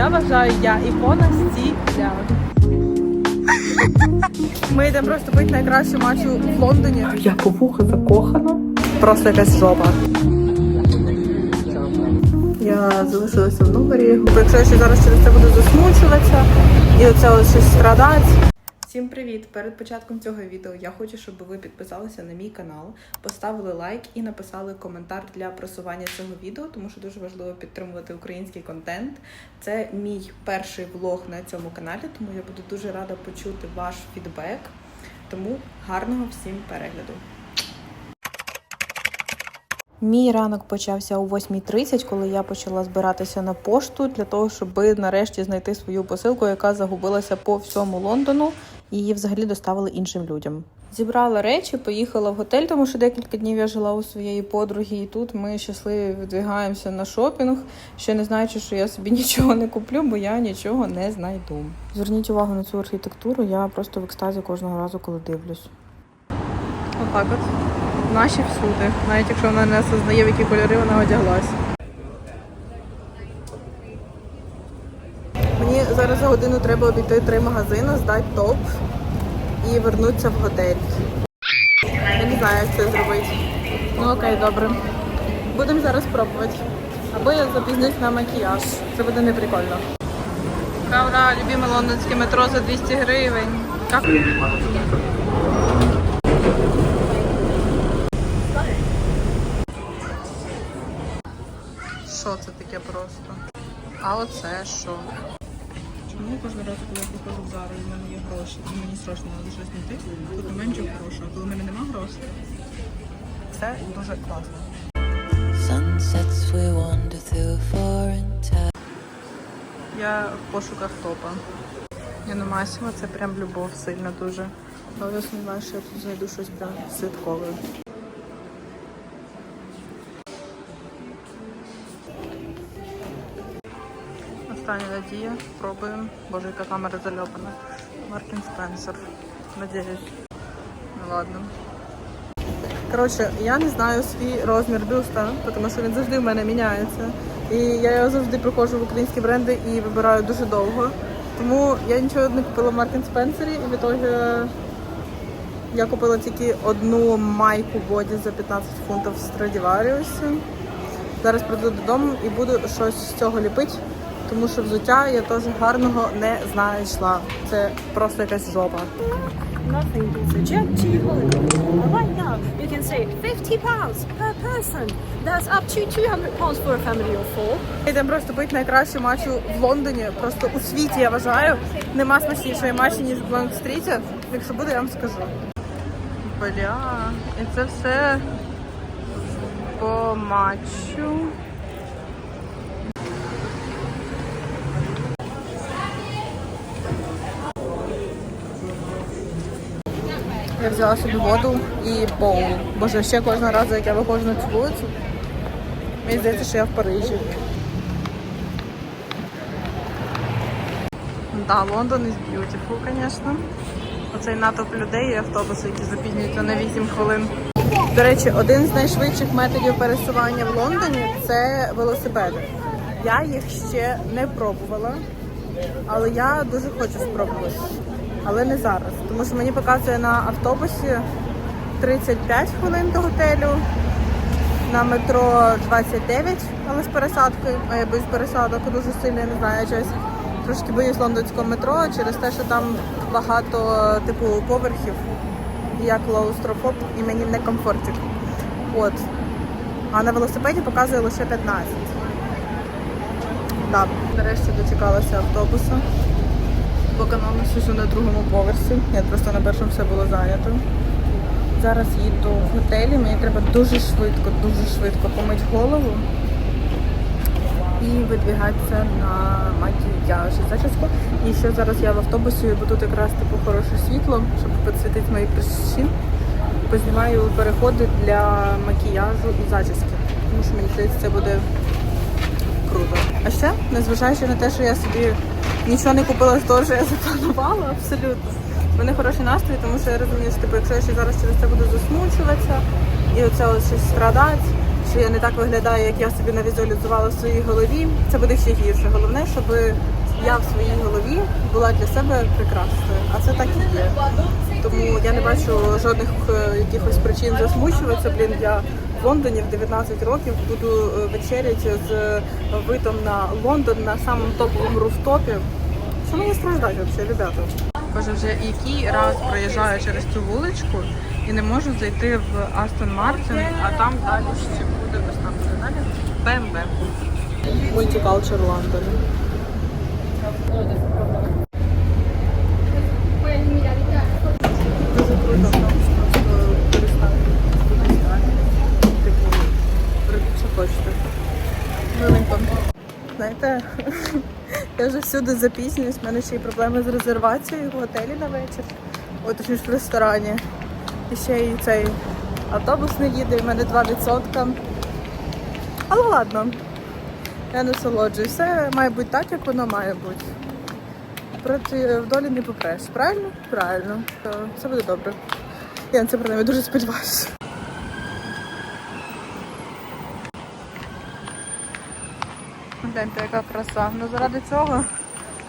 Я вважаю, я ікона стіля. Ми йдемо просто пити найкращу матчу в Лондоні. Я по вуха закохана. Просто якась жопа. Я залишилася в номері. Якщо я ще зараз через це буду засмучуватися і оце ось щось страдати. Всім привіт! Перед початком цього відео я хочу, щоб ви підписалися на мій канал, поставили лайк і написали коментар для просування цього відео, тому що дуже важливо підтримувати український контент. Це мій перший влог на цьому каналі, тому я буду дуже рада почути ваш фідбек. Тому гарного всім перегляду! Мій ранок почався о 8.30, коли я почала збиратися на пошту для того, щоб нарешті знайти свою посилку, яка загубилася по всьому Лондону, її взагалі доставили іншим людям. Зібрала речі, поїхала в готель, тому що декілька днів я жила у своєї подруги, і тут ми щасливі видвигаємося на шопінг, ще не знаючи, що я собі нічого не куплю, бо я нічого не знайду. Зверніть увагу на цю архітектуру, я просто в екстазі кожного разу, коли дивлюсь. Отак от. Наші всюди. Навіть якщо вона не осознає, в які кольори вона одяглась. Мені зараз за годину треба обійти три магазини, здати топ і вернутися в готель. Я не знаю, як це зробити. Ну окей, добре. Будемо зараз пробувати. Або я запізнюсь на макіяж. Це буде неприкольно. Ура, любиме лондонське метро за 200 гривень. Как? Що це таке просто? А оце що? Чому кожен раз, коли я приходжу в зару, і в мене є гроші, і мені срочно треба щось знайти, то до менше грошей. А коли в мене немає грошей, це дуже класно. Я в пошуках топа. Я на Масіма, це прям любов сильно дуже. Але я сумніваюся, що я тут знайду щось прям святкове. Остання надія. Пробуємо. Боже, яка камера зальопана. Мартін Спенсер. Надіюсь. Ну ладно. Коротше, я не знаю свій розмір бюста, тому що він завжди в мене міняється. І я його завжди приходжу в українські бренди і вибираю дуже довго. Тому я нічого не купила в Мартін Спенсері і в ітогі я купила тільки одну майку боді за 15 фунтів в Страдіваріусі. Зараз прийду додому і буду щось з цього ліпити, тому що взуття я теж гарного не знайшла. Це просто якась жопа. Nothing beats a jet cheap holiday. Right now, you can save 50 pounds per person. That's up to 200 pounds for a family of four. Йдемо просто пити найкращу матчу в Лондоні. Просто у світі я вважаю. Нема смачнішої матчі, ніж в Лонд-стріті. Якщо буде, я вам скажу. Бля, і це все по матчу. Взяла собі воду і боул. Боже, ще кожного разу, як я виходжу на цю вулицю, мені здається, що я в Парижі. Да, Лондон is beautiful, звісно. Оцей натовп людей і автобуси, які запізнюються на 8 хвилин. До речі, один з найшвидших методів пересування в Лондоні це велосипеди. Я їх ще не пробувала, але я дуже хочу спробувати. Але не зараз, тому що мені показує на автобусі 35 хвилин до готелю, на метро 29, але з пересадкою. А я боюсь пересадок дуже сильно, я не знаю, щось трошки боюсь лондонського метро через те, що там багато типу поверхів, я клаустрофоб, і мені не комфортик. От. А на велосипеді показує лише 15. Так, нарешті дочекалася автобуса. По канону сижу на другому поверсі. Я просто на першому все було зайнято. Зараз їду в готелі, мені треба дуже швидко, дуже швидко помити голову і видвігатися на макіяж і зачіску. І ще зараз я в автобусі, бо тут якраз типу хороше світло, щоб підсвітити мої прищі. Познімаю переходи для макіяжу і зачіски. Тому що мені здається, це буде круто. А ще, незважаючи на те, що я собі нічого не купила з того, що я запланувала, абсолютно. У мене хороший настрій, тому що я розумію, що типу, якщо я ще зараз через це буду засмучуватися і оце ось щось страдати, що я не так виглядаю, як я собі навізуалізувала в своїй голові, це буде ще гірше. Головне, щоб я в своїй голові була для себе прекрасною. А це так і є. Тому я не бачу жодних е, якихось причин засмучуватися. Блін, я в Лондоні в 19 років буду е, вечеряти з е, видом на Лондон на самому топовому руфтопі. Мені страждати взагалі, ребята? Боже, вже який раз проїжджаю через цю вуличку і не можу зайти в Астон Мартін, а там далі ще буде ось там це далі БМВ. Multicultural London. Дуже круто, просто перестали Типу, що хочете. Миленько. Знаєте, я вже всюди запізнююсь, в мене ще й проблеми з резервацією в готелі на вечір. От точніше в ресторані. І ще й цей автобус не їде, і в мене 2%. Але ладно, я насолоджуюсь. Все має бути так, як воно має бути. Проти вдолі не попреш. Правильно? Правильно. То все буде добре. Я на це принаймні дуже сподіваюся. Гляньте, яка краса. Ну заради цього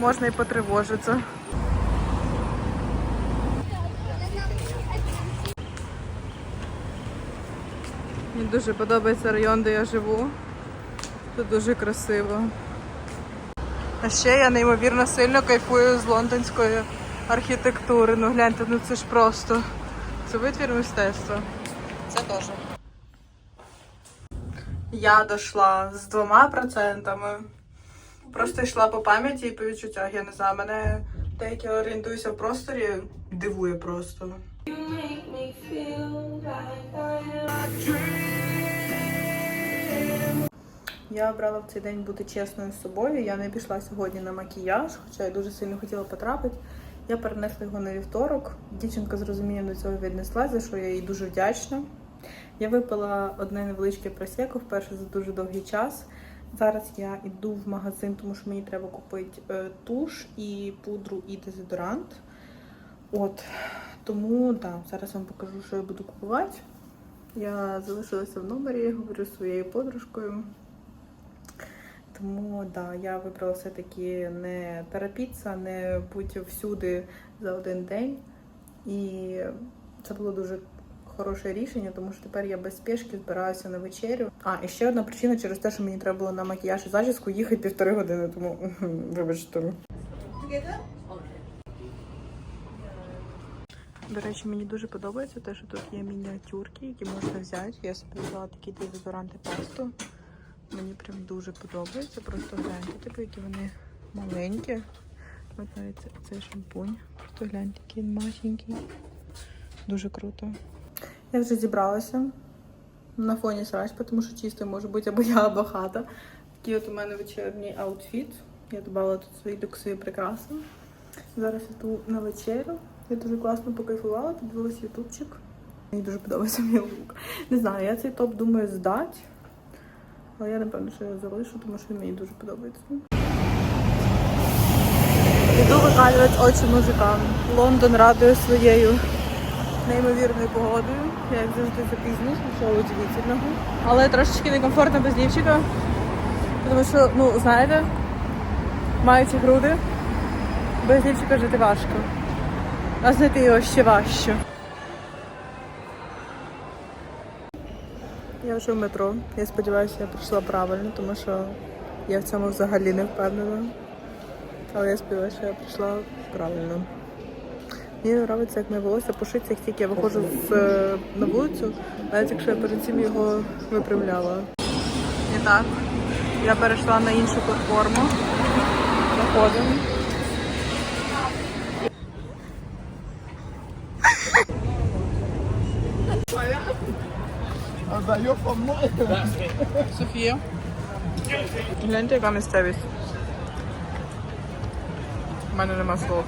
можна і потривожитися. Мені дуже подобається район, де я живу. Тут дуже красиво. А ще я неймовірно сильно кайфую з лондонської архітектури. Ну гляньте, ну це ж просто. Це витвір мистецтва. Це теж. Я дійшла з двома процентами. Просто йшла по пам'яті і по відчуттях. Я не знаю, мене те, як я орієнтуюся в просторі, дивує просто. Я обрала в цей день бути чесною з собою. Я не пішла сьогодні на макіяж, хоча я дуже сильно хотіла потрапити. Я перенесла його на вівторок. Дівчинка з розумінням до цього віднеслась, за що я їй дуже вдячна. Я випила одне невеличке просеко вперше за дуже довгий час. Зараз я йду в магазин, тому що мені треба купити е, туш і пудру і дезодорант. От тому да, зараз вам покажу, що я буду купувати. Я залишилася в номері, говорю зі своєю подружкою. Тому да, я вибрала все-таки не торопитися, не бути всюди за один день. І це було дуже хороше рішення, тому що тепер я без спешки збираюся на вечерю. А, і ще одна причина через те, що мені треба було на макіяж і зачіску їхати півтори години, тому вибачте. До речі, мені дуже подобається те, що тут є мініатюрки, які можна взяти. Я собі взяла такі дезодоранти пасту. Мені прям дуже подобається. Просто гляньте, типу, які вони маленькі. От навіть це- цей шампунь. Просто гляньте, який він масенький. Дуже круто. Я вже зібралася на фоні срач, тому що чисто може бути або я, або хата. Такий от у мене вечірній аутфіт. Я додала тут свої люксові прикраси. Зараз іду на вечерю. Я дуже класно покайфувала, подивилась ютубчик. Мені дуже подобається мій лук. Не знаю, я цей топ думаю здати. Але я напевно, що його залишу, тому що він мені дуже подобається. Іду викалювати очі мужикам. Лондон радує своєю неймовірною погодою. Я як завжди запізнююсь, нічого удивительного. Але трошечки некомфортно без лівчика. Тому що, ну, знаєте, маючи груди, без лівчика жити важко. А знайти його ще важче. Я вже в метро. Я сподіваюся, я прийшла правильно, тому що я в цьому взагалі не впевнена. Але я сподіваюся, що я прийшла правильно. Мені подобається, як моє волосся пушиться, як тільки я виходжу з, е, на вулицю, навіть якщо я перед цим його випрямляла. І так, я перейшла на іншу платформу. Заходимо. Софія. Гляньте, яка місцевість. У мене нема слов.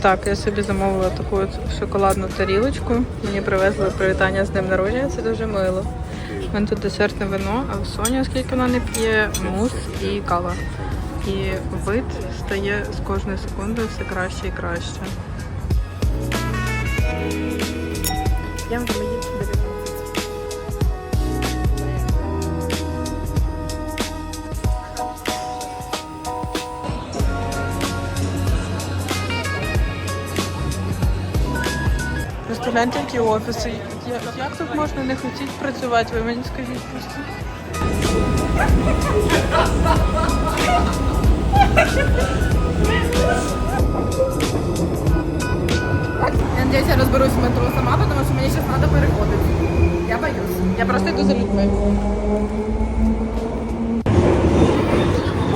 Так, я собі замовила таку от шоколадну тарілочку. Мені привезли привітання з днем народження, це дуже мило. У мене тут десертне вино, а в Соні, оскільки вона не п'є, мус і кава. І вид стає з кожної секунди все краще і краще. Я в мої 19. Просто гляньте, які офіси. Я- Як тут можна не хотіти працювати? Ви мені скажіть просто. Я надеюсь, я разберусь в метро сама, потому что мне сейчас надо переходить. Я боюсь. Я просто иду за людьми.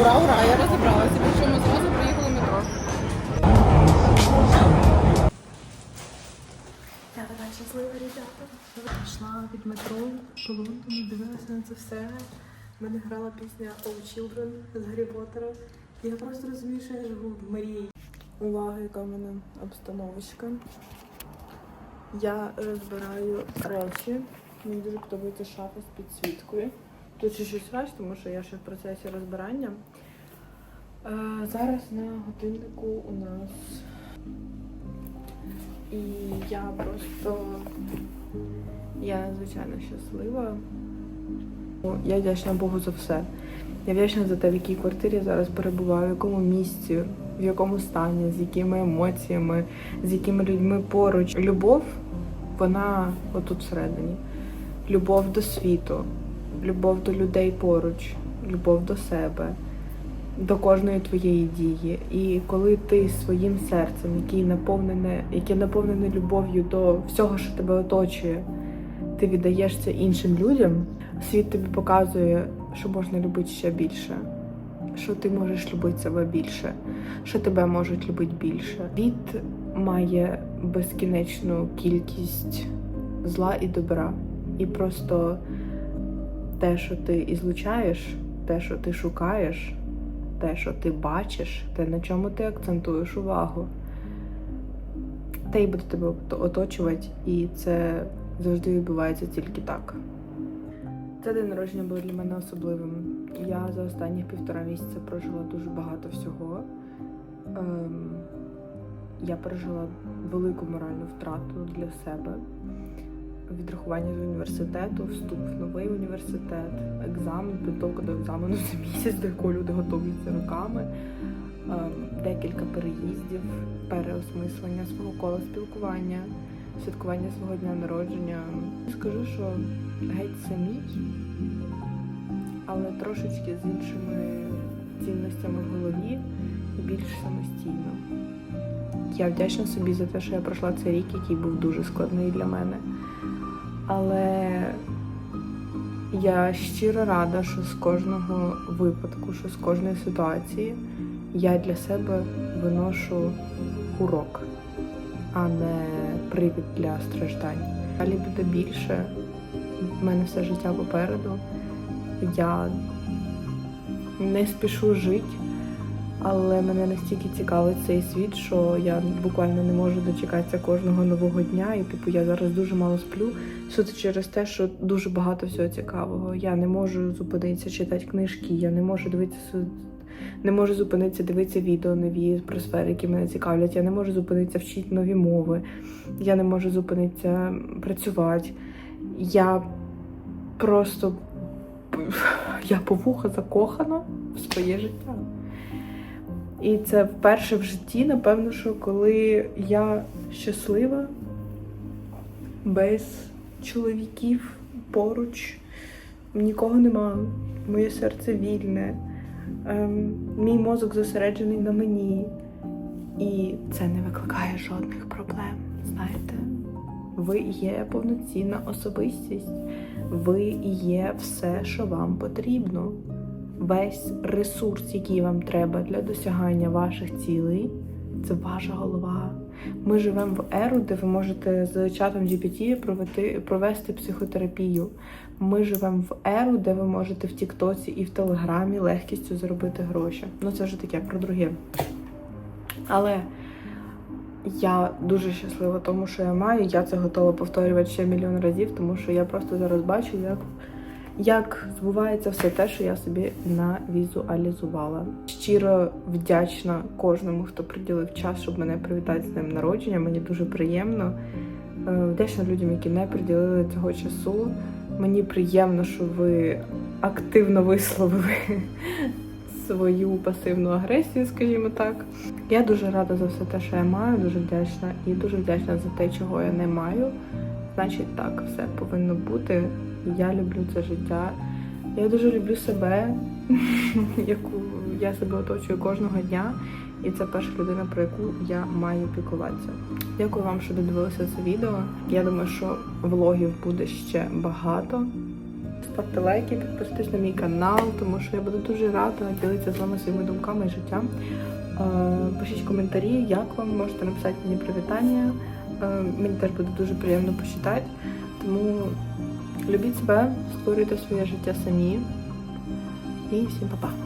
Ура, ура, я розібралася. Причому щаслива, ребята. Пішла від метро по Лондону, дивилася на це все. В мене грала пісня All Children з Гаррі Поттера. Я просто розумію, що я живу в мрії. Увага, яка в мене обстановочка. Я розбираю речі. Мені дуже подобається шафа з підсвіткою. Тут ще щось раз, тому що я ще в процесі розбирання. Е, зараз на годиннику у нас. І я просто. Я, звичайно, щаслива. Я вдячна Богу за все. Я вдячна за те, в якій квартирі я зараз перебуваю, в якому місці, в якому стані, з якими емоціями, з якими людьми поруч. Любов, вона отут всередині. Любов до світу, любов до людей поруч, любов до себе, до кожної твоєї дії. І коли ти своїм серцем, який наповнене, яке наповнене любов'ю до всього, що тебе оточує, ти віддаєш це іншим людям, світ тобі показує, що можна любити ще більше, що ти можеш любити себе більше, що тебе можуть любити більше. Світ має безкінечну кількість зла і добра. І просто те, що ти ізлучаєш, те, що ти шукаєш, те, що ти бачиш, те, на чому ти акцентуєш увагу, те й буде тебе оточувати, і це завжди відбувається тільки так. Це день народження було для мене особливим. Я за останні півтора місяця прожила дуже багато всього. Ем, я пережила велику моральну втрату для себе. Відрахування з університету, вступ в новий університет, екзамен, підготовка до екзамену за місяць, до якого люди готуються роками, ем, декілька переїздів, переосмислення свого кола спілкування, святкування свого дня народження. Скажу, що геть самій, але трошечки з іншими цінностями в голові і більш самостійно. Я вдячна собі за те, що я пройшла цей рік, який був дуже складний для мене. Але я щиро рада, що з кожного випадку, що з кожної ситуації я для себе виношу урок, а не привід для страждань. Далі буде більше. В мене все життя попереду. Я не спішу жити, але мене настільки цікавить цей світ, що я буквально не можу дочекатися кожного нового дня. І типу я зараз дуже мало сплю. Суто через те, що дуже багато всього цікавого. Я не можу зупинитися читати книжки, я не можу дивитися. Не можу зупинитися, дивитися відео нові про сфери, які мене цікавлять. Я не можу зупинитися вчити нові мови. Я не можу зупинитися працювати. Я просто я по вуха закохана в своє життя. І це вперше в житті, напевно, що коли я щаслива, без чоловіків поруч, нікого нема, моє серце вільне, ем, мій мозок зосереджений на мені. І це не викликає жодних проблем. Знаєте, ви є повноцінна особистість, ви є все, що вам потрібно. Весь ресурс, який вам треба для досягання ваших цілей, це ваша голова. Ми живемо в еру, де ви можете з чатом GPT провести, психотерапію. Ми живемо в еру, де ви можете в Тіктоці і в Телеграмі легкістю заробити гроші. Ну це вже таке про друге. Але Я дуже щаслива тому, що я маю. Я це готова повторювати ще мільйон разів, тому що я просто зараз бачу, як, як збувається все те, що я собі навізуалізувала. Щиро вдячна кожному, хто приділив час, щоб мене привітати з днем народження. Мені дуже приємно. Е, Вдячна людям, які не приділили цього часу. Мені приємно, що ви активно висловили свою пасивну агресію, скажімо так. Я дуже рада за все те, що я маю, дуже вдячна і дуже вдячна за те, чого я не маю. Значить, так, все повинно бути. Я люблю це життя. Я дуже люблю себе, яку я себе оточую кожного дня. І це перша людина, про яку я маю піклуватися. Дякую вам, що додивилися це відео. Я думаю, що влогів буде ще багато. Ставте лайки, підписуйтесь на мій канал, тому що я буду дуже рада ділитися з вами своїми думками і життям. Е, Пишіть коментарі, як вам можете написати мені привітання. Е, Мені теж буде дуже приємно почитати. Тому любіть себе, створюйте своє життя самі. І всім па-па!